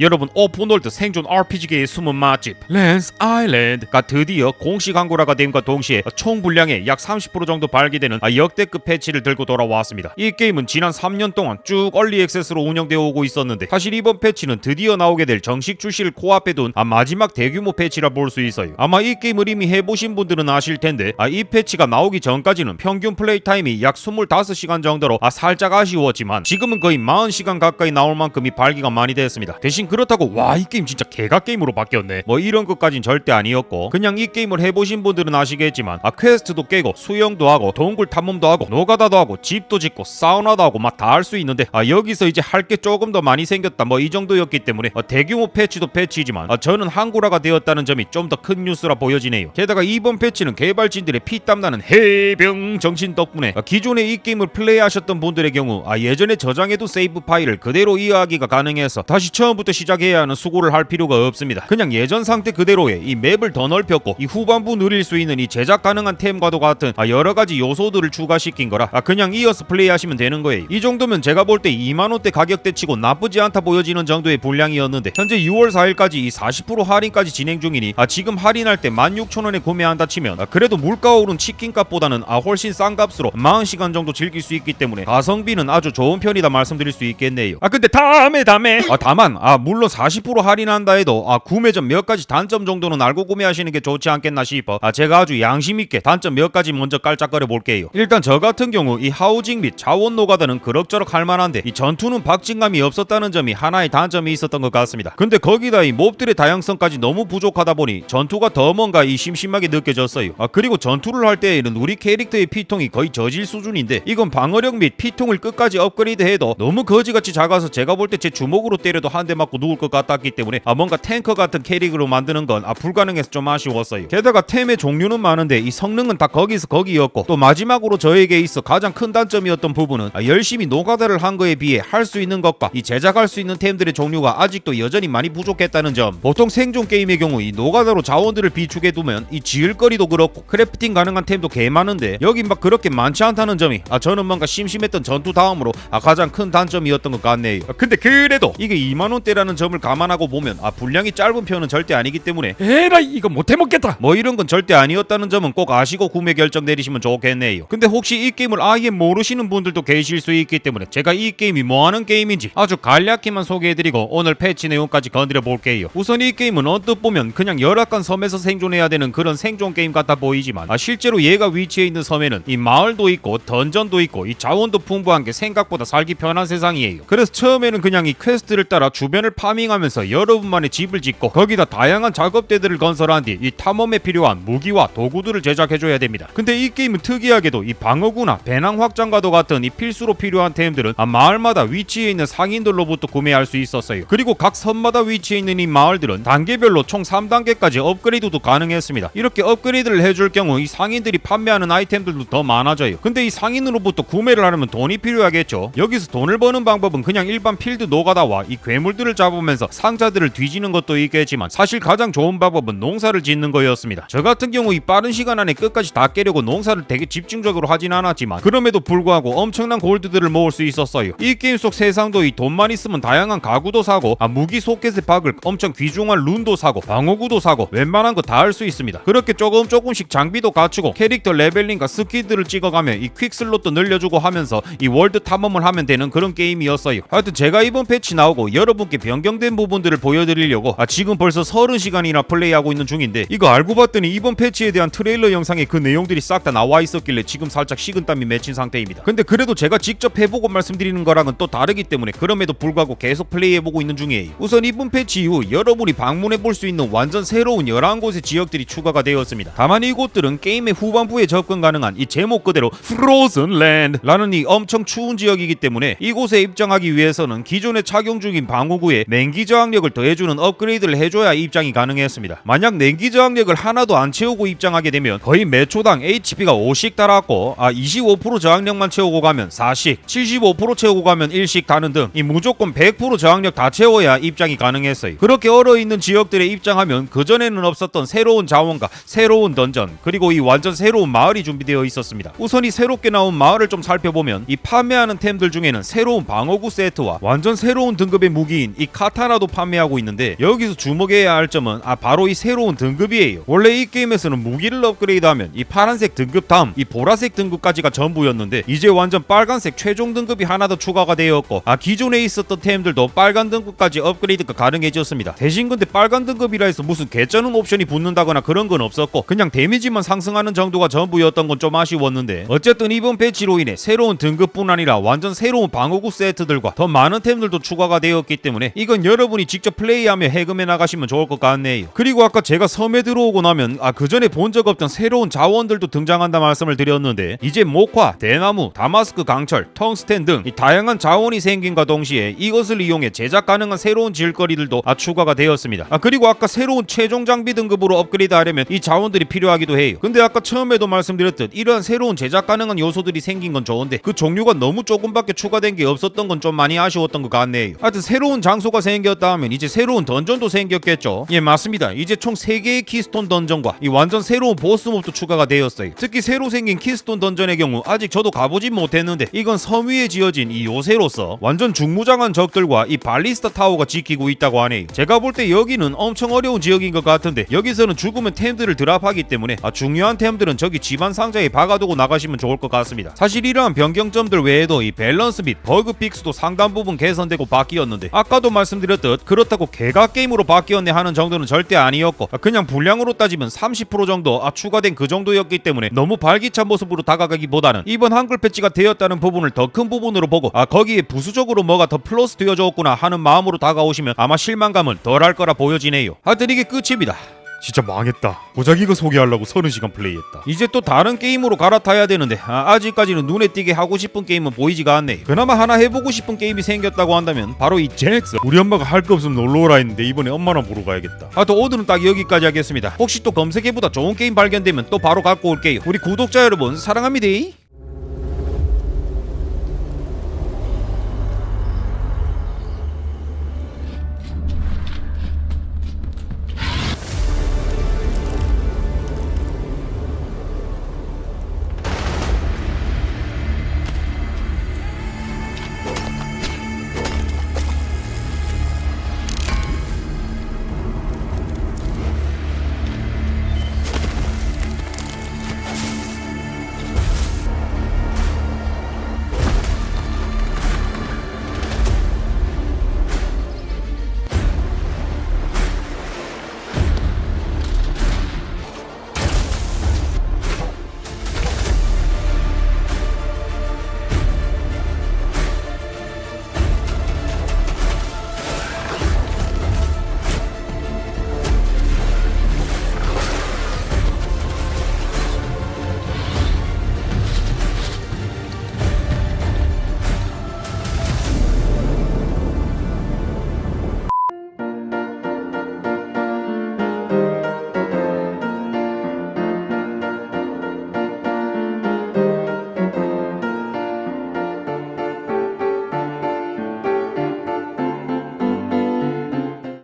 여러분 오픈월드 생존 RPG계의 숨은 맛집 랜스 아일랜드가 드디어 공식 광고라가 됨과 동시에 총 분량의 약 30% 정도 발기되는 아, 역대급 패치를 들고 돌아왔습니다. 이 게임은 지난 3년 동안 쭉 얼리 액세스로 운영되어 오고 있었는데 사실 이번 패치는 드디어 나오게 될 정식 출시를 코앞에 둔 아, 마지막 대규모 패치라 볼 수 있어요. 아마 이 게임을 이미 해보신 분들은 아실 텐데 아, 이 패치가 나오기 전까지는 평균 플레이 타임이 약 25시간 정도로 아, 살짝 아쉬웠지만 지금은 거의 40시간 가까이 나올 만큼 이 발기가 많이 됐습니다. 대신 그렇다고 와 이 게임 진짜 개가 게임으로 바뀌었네. 뭐 이런 것까진 절대 아니었고 그냥 이 게임을 해보신 분들은 아시겠지만 아 퀘스트도 깨고 수영도 하고 동굴 탐험도 하고 노가다도 하고 집도 짓고 사우나도 하고 막 다 할 수 있는데 아 여기서 이제 할 게 조금 더 많이 생겼다 뭐 이 정도였기 때문에 어, 대규모 패치도 패치지만 어, 저는 한구라가 되었다는 점이 좀 더 큰 뉴스라 보여지네요. 게다가 이번 패치는 개발진들의 피땀나는 해병 정신 덕분에 어, 기존에 이 게임을 플레이하셨던 분들의 경우 아 예전에 저장해둔 세이브 파일을 그대로 이해하기가 가능해서 다시 처음부터 시작해야 하는 수고를 할 필요가 없습니다. 그냥 예전 상태 그대로의 이 맵을 더 넓혔고 이 후반부 누릴 수 있는 이 제작 가능한 템과도 같은 아 여러 가지 요소들을 추가시킨 거라 아 그냥 이어서 플레이하시면 되는 거예요. 이 정도면 제가 볼 때 2만 원대 가격대 치고 나쁘지 않다 보여지는 정도의 분량이었는데 현재 6월 4일까지 이 40% 할인까지 진행 중이니 아 지금 할인할 때 16,000원에 구매한다 치면 아 그래도 물가 오른 치킨값보다는 아 훨씬 싼 값으로 40시간 정도 즐길 수 있기 때문에 가성비는 아주 좋은 편이다 말씀드릴 수 있겠네요. 아 근데 다음에 다음에. 아 다만 아 물론 40% 할인한다 해도 아 구매 전몇 가지 단점 정도는 알고 구매하시는 게 좋지 않겠나 싶어. 아 제가 아주 양심 있게 단점 몇 가지 먼저 깔짝거려 볼게요. 일단 저 같은 경우 이 하우징 및 자원 노가다는 그럭저럭 할 만한데 이 전투는 박진감이 없었다는 점이 하나의 단점이 있었던 것 같습니다. 근데 거기다 이 몹들의 다양성까지 너무 부족하다 보니 전투가 더 뭔가 이 심심하게 느껴졌어요. 아 그리고 전투를 할 때에는 우리 캐릭터의 피통이 거의 저질 수준인데 이건 방어력 및 피통을 끝까지 업그레이드해도 너무 거지같이 작아서 제가 볼 때 제 주먹으로 때려도 한 대 맞고 누울 것 같았기 때문에 아 뭔가 탱커 같은 캐릭으로 만드는 건 아 불가능해서 좀 아쉬웠어요. 게다가 템의 종류는 많은데 이 성능은 다 거기서 거기였고 또 마지막으로 저에게 있어 가장 큰 단점이었던 부분은 아 열심히 노가다를 한 거에 비해 할 수 있는 것과 이 제작할 수 있는 템들의 종류가 아직도 여전히 많이 부족했다는 점. 보통 생존 게임의 경우 이 노가다로 자원들을 비축해 두면 이 지을거리도 그렇고 크래프팅 가능한 템도 개 많은데 여긴 막 그렇게 많지 않다는 점이 아 저는 뭔가 심심했던 전투 다음으로 아 가장 큰 단점이었던 것 같네요. 아, 근데 그래도 이게 2만 원대라 는 점을 감안하고 보면 아 분량이 짧은 편은 절대 아니기 때문에 에라이 이거 못해 먹겠다. 뭐 이런 건 절대 아니었다는 점은 꼭 아시고 구매 결정 내리시면 좋겠네요. 근데 혹시 이 게임을 아예 모르시는 분들도 계실 수 있기 때문에 제가 이 게임이 뭐 하는 게임인지 아주 간략히만 소개해드리고 오늘 패치 내용까지 건드려 볼게요. 우선 이 게임은 언뜻 보면 그냥 열악한 섬에서 생존해야 되는 그런 생존 게임 같아 보이지만 아 실제로 얘가 위치해 있는 섬에는 이 마을도 있고 던전도 있고 이 자원도 풍부한 게 생각보다 살기 편한 세상이에요. 그래서 처음에는 그냥 이 퀘스트를 따라 주변을 파밍하면서 여러분만의 집을 짓고 거기다 다양한 작업대들을 건설한 뒤 이 탐험에 필요한 무기와 도구들을 제작해줘야 됩니다. 근데 이 게임은 특이하게도 이 방어구나 배낭 확장과도 같은 이 필수로 필요한 템들은 아, 마을마다 위치해 있는 상인들로부터 구매할 수 있었어요. 그리고 각 섬마다 위치해 있는 이 마을들은 단계별로 총 3단계까지 업그레이드도 가능했습니다. 이렇게 업그레이드를 해줄 경우 이 상인들이 판매하는 아이템들도 더 많아져요. 근데 이 상인으로부터 구매를 하려면 돈이 필요하겠죠. 여기서 돈을 버는 방법은 그냥 일반 필드 노가다와 이 괴물들을 잡으면서 상자들을 뒤지는 것도 있겠지만 사실 가장 좋은 방법은 농사를 짓는 거였습니다. 저 같은 경우 이 빠른 시간 안에 끝까지 다 깨려고 농사를 되게 집중적으로 하진 않았지만 그럼에도 불구하고 엄청난 골드들을 모을 수 있었어요. 이 게임 속 세상도 이 돈만 있으면 다양한 가구도 사고 아, 무기 소켓의 박을 엄청 귀중한 룬도 사고 방어구도 사고 웬만한 거 다 할 수 있습니다. 그렇게 조금 조금씩 장비도 갖추고 캐릭터 레벨링과 스킬들을 찍어가면 이 퀵슬롯도 늘려주고 하면서 이 월드 탐험을 하면 되는 그런 게임이었어요. 하여튼 제가 이번 패치 나오고 여러분께 변 경된 부분들을 보여드리려고 아, 지금 벌써 30시간이나 플레이하고 있는 중인데 이거 알고 봤더니 이번 패치에 대한 트레일러 영상에 그 내용들이 싹 다 나와 있었길래 지금 살짝 식은땀이 맺힌 상태입니다. 근데 그래도 제가 직접 해보고 말씀드리는 거랑은 또 다르기 때문에 그럼에도 불구하고 계속 플레이해보고 있는 중이에요. 우선 이번 패치 이후 여러분이 방문해볼 수 있는 완전 새로운 11곳의 지역들이 추가가 되었습니다. 다만 이곳들은 게임의 후반부에 접근 가능한 이 제목 그대로 프로즌 랜드라는 이 엄청 추운 지역이기 때문에 이곳에 입장하기 위해서는 기존에 착용 중인 방어구에 냉기 저항력을 더해주는 업그레이드를 해줘야 입장이 가능했습니다. 만약 냉기 저항력을 하나도 안 채우고 입장하게 되면 거의 매 초당 HP가 5씩 달았고 아 25% 저항력만 채우고 가면 4씩 75% 채우고 가면 1씩 다는 등 이 무조건 100% 저항력 다 채워야 입장이 가능했어요. 그렇게 얼어 있는 지역들에 입장하면 그전에는 없었던 새로운 자원과 새로운 던전 그리고 이 완전 새로운 마을이 준비되어 있었습니다. 우선 이 새롭게 나온 마을을 좀 살펴보면 이 판매하는 템들 중에는 새로운 방어구 세트와 완전 새로운 등급의 무기인 이 카타나도 판매하고 있는데 여기서 주목해야 할 점은 아 바로 이 새로운 등급이에요. 원래 이 게임에서는 무기를 업그레이드하면 이 파란색 등급 다음 이 보라색 등급까지가 전부였는데 이제 완전 빨간색 최종 등급이 하나 더 추가가 되었고 아 기존에 있었던 템들도 빨간 등급까지 업그레이드가 가능해졌습니다. 대신 근데 빨간 등급이라 해서 무슨 개쩌는 옵션이 붙는다거나 그런 건 없었고 그냥 데미지만 상승하는 정도가 전부였던 건 좀 아쉬웠는데 어쨌든 이번 패치로 인해 새로운 등급뿐 아니라 완전 새로운 방어구 세트들과 더 많은 템들도 추가가 되었기 때문에 이건 여러분이 직접 플레이하며 해금해 나가시면 좋을 것 같네요. 그리고 아까 제가 섬에 들어오고 나면 아 그 전에 본 적 없던 새로운 자원들도 등장한다 말씀을 드렸는데 이제 목화, 대나무, 다마스크 강철, 텅스텐 등이 다양한 자원이 생긴과 동시에 이것을 이용해 제작 가능한 새로운 질거리들도 아 추가가 되었습니다. 아 그리고 아까 새로운 최종 장비 등급으로 업그레이드 하려면 이 자원들이 필요하기도 해요. 근데 아까 처음에도 말씀드렸듯 이러한 새로운 제작 가능한 요소들이 생긴 건 좋은데 그 종류가 너무 조금밖에 추가된 게 없었던 건 좀 많이 아쉬웠던 것 같네요. 하여튼 새로운 장 소가 생겼다 하면 이제 새로운 던전도 생겼겠죠. 예 맞습니다. 이제 총 3개의 키스톤 던전과 이 완전 새로운 보스몹도 추가가 되었어요. 특히 새로 생긴 키스톤 던전의 경우 아직 저도 가보진 못했는데 이건 섬 위에 지어진 이 요새로서 완전 중무장한 적들과 이 발리스타 타워가 지키고 있다고 하네요. 제가 볼 때 여기는 엄청 어려운 지역인 것 같은데 여기서는 죽으면 템들을 드랍하기 때문에 아, 중요한 템들은 저기 집안 상자에 박아두고 나가시면 좋을 것 같습니다. 사실 이러한 변경점들 외에도 이 밸런스 및 버그 픽스도 상당 부분 개선되고 바뀌었는데 아까도 말씀드렸듯 그렇다고 개가 게임으로 바뀌었네 하는 정도는 절대 아니었고 아, 그냥 분량으로 따지면 30% 정도 아, 추가된 그 정도였기 때문에 너무 발기찬 모습으로 다가가기보다는 이번 한글 패치가 되었다는 부분을 더 큰 부분으로 보고 아 거기에 부수적으로 뭐가 더 플러스 되어졌구나 하는 마음으로 다가오시면 아마 실망감은 덜할 거라 보여지네요. 하여튼 이게 끝입니다. 진짜 망했다. 고작 이거 소개하려고 30시간 플레이했다. 이제 또 다른 게임으로 갈아타야 되는데 아, 직까지는 눈에 띄게 하고 싶은 게임은 보이지가 않네. 그나마 하나 해보고 싶은 게임이 생겼다고 한다면 바로 이 잭스. 우리 엄마가 할 거 없으면 놀러 오라 했는데 이번에 엄마랑 보러 가야겠다. 아또 오늘은 딱 여기까지 하겠습니다. 혹시 또 검색해보다 좋은 게임 발견되면 또 바로 갖고 올게요. 우리 구독자 여러분 사랑합니다.